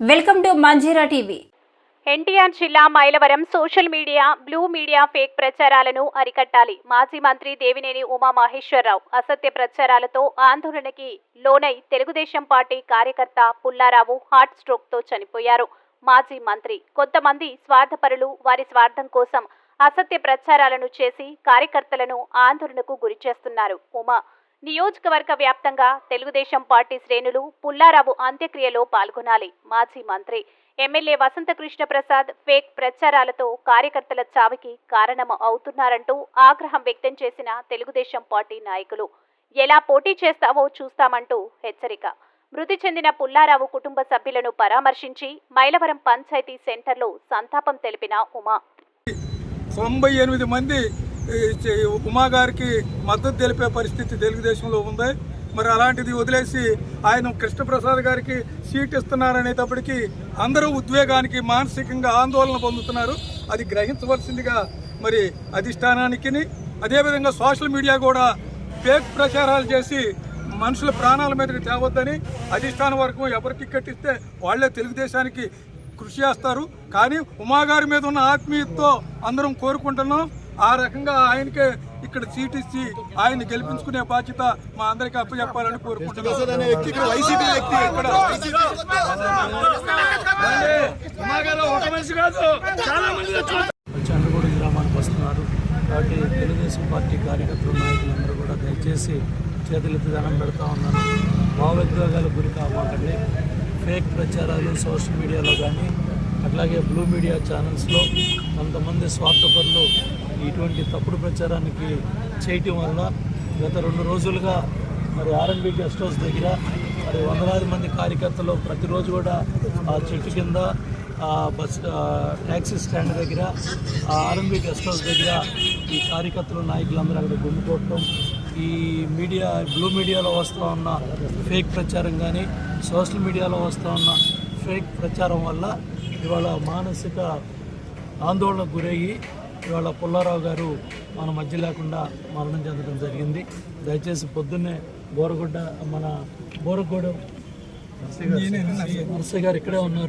Welcome to Manjira TV. NTR జిల్లా Mylavaram social media blue media fake ప్రచారాలను అరికట్టాలి. మాజీ మంత్రి దేవినేని ఉమా మహేశ్వరరావు అసత్య ప్రచారాలతో ఆందోళనకి లోనై తెలుగుదేశం పార్టీ కార్యకర్త పుల్లారావు హార్ట్ స్ట్రోక్తో చనిపోయారు. మాజీ మంత్రి కొంతమంది స్వార్థపరులు వారి స్వార్థం కోసం అసత్య ప్రచారాలను చేసి కార్యకర్తలను ఆందోళనకు గురిచేస్తున్నారు ఉమా. నియోజకవర్గ వ్యాప్తంగా తెలుగుదేశం పార్టీ శ్రేణులు పుల్లారావు అంత్యక్రియలో పాల్గొనాలి మాజీ మంత్రి. ఎమ్మెల్యే వసంతకృష్ణ ప్రసాద్ ఫేక్ ప్రచారాలతో కార్యకర్తల చావుకి కారణం అవుతున్నారంటూ ఆగ్రహం వ్యక్తం చేసిన తెలుగుదేశం పార్టీ నాయకులు. ఎలా పోటీ చేస్తావో చూస్తామంటూ హెచ్చరిక. మృతి చెందిన పుల్లారావు కుటుంబ సభ్యులను పరామర్శించి మైలవరం పంచాయతీ సెంటర్లో సంతాపం తెలిపిన ఉమా. తొంభై ఎనిమిది మంది ఉమా గారికి మద్దతు తెలిపే పరిస్థితి తెలుగుదేశంలో ఉంది. మరి అలాంటిది వదిలేసి ఆయన కృష్ణప్రసాద్ గారికి సీట్ ఇస్తున్నారనేటప్పటికీ అందరూ ఉద్వేగానికి మానసికంగా ఆందోళన పొందుతున్నారు. అది గ్రహించవలసిందిగా మరి అధిష్టానానికి అదేవిధంగా సోషల్ మీడియా కూడా ఫేక్ ప్రచారాలు చేసి మనుషుల ప్రాణాల మీదకి తేవద్దని అధిష్టాన వర్గం ఎవరికి కట్టిస్తే వాళ్ళే తెలుగుదేశానికి కృషి చేస్తారు. కానీ ఉమాగారి మీద ఉన్న ఆత్మీయతతో అందరం కోరుకుంటున్నాం. ఆ రకంగా ఆయనకే ఇక్కడ సీట్ ఇచ్చి ఆయన గెలిపించుకునే బాధ్యత మా అందరికీ అప్పచెప్పాలని కోరుకుంటున్నాం. ఇక్కడ ఉమాగారు ఒక మనిషి కాదు చాలా మంది చంద్రగూడ గ్రామానికి వస్తున్నారు. కాబట్టి తెలుగుదేశం పార్టీ కార్యకర్తలు నాయకులందరూ కూడా దయచేసి చేతులెత్తి దండం పెడతా ఉన్నారు. భావోద్వేగాలకు గురి కామాకండి. ఫేక్ ప్రచారాలు సోషల్ మీడియాలో కానీ అట్లాగే బ్లూ మీడియా ఛానల్స్లో కొంతమంది స్వార్థపరులు ఇటువంటి తప్పుడు ప్రచారానికి చేయటం వల్ల గత రెండు రోజులుగా మరి ఆర్ఎన్బి గెస్ట్ హౌస్ దగ్గర మరి వందలాది మంది కార్యకర్తలు ప్రతిరోజు కూడా ఆ చెట్టు కింద ఆ బస్ ట్యాక్సీ స్టాండ్ దగ్గర ఆ ఆర్ఎంబి గెస్ట్ హౌస్ దగ్గర ఈ కార్యకర్తలు నాయకులందరూ అక్కడ గుమ్ముకోవటం ఈ మీడియా బ్లూ మీడియాలో వస్తూ ఉన్న ఫేక్ ప్రచారం కానీ సోషల్ మీడియాలో వస్తూ ఉన్న ఫేక్ ప్రచారం వల్ల ఇవాళ మానసిక ఆందోళనకు గురయ్యి ఇవాళ పుల్లారావు గారు మన మధ్య లేకుండా మరణం చెందడం జరిగింది. దయచేసి పొద్దున్నే బోరగుడ్డ మన బోరగూడెం నర్సయ్య గారు. ఇక్కడే ఉన్నారు.